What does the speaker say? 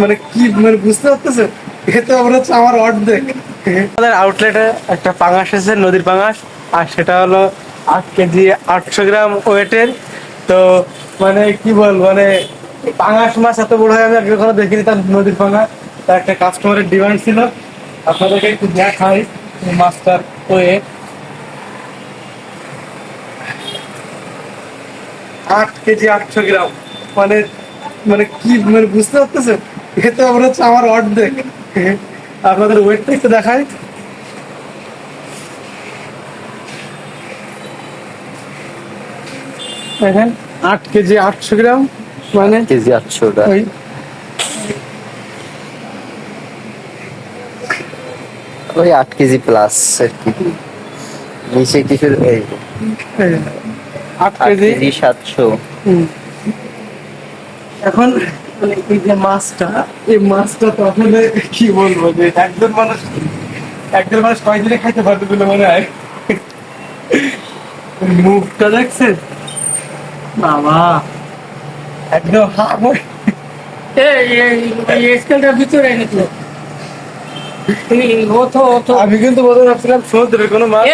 মানে কি মানে বুঝতে পারতেছে এ তো আমরা হচ্ছে আমার অর্ধেক। আমাদের আউটলেটে একটা পাঙাশ এসেছে নদীর পাঙাশ, আর সেটা হলো আট কেজি, আটশো গ্রাম ওয়েটের। তো মানে কি বল মানে পাঙাশ মাছ এত বড় হয় আমি আগে কখনো দেখিনি, তার নদীর পাঙাশ। তার একটা কাস্টমারের ডিমান্ড ছিল। আপনাদেরকে একটু দেখাই মাছটার ওয়েট আট কেজি, আটশো গ্রাম। মানে মানে কি মানে বুঝতে পারতেছেন? এ তো আমরা হচ্ছে আমার অর্ধেক। আপনাদের ওয়েটটা একটু দেখাই। দেখেন আট কেজি আটশো গ্রাম মানে কেজি আটশোটা ওই ওই আট কেজি প্লাস আর কি নিচে কিছু এই আট কেজি। কেজি সাতশো। হুম। এখন মানে এই যে মাছটা এই মাছটা তো আসলে কি বলব যে একজন মানুষ একজন মানুষ কয়দিনে খাইতে পারবে বলে মনে হয়? মুখটা দেখছেন? বাবা একদম আমি কিন্তু বলতে চাচ্ছিলাম সমুদ্রের কোনো মাছ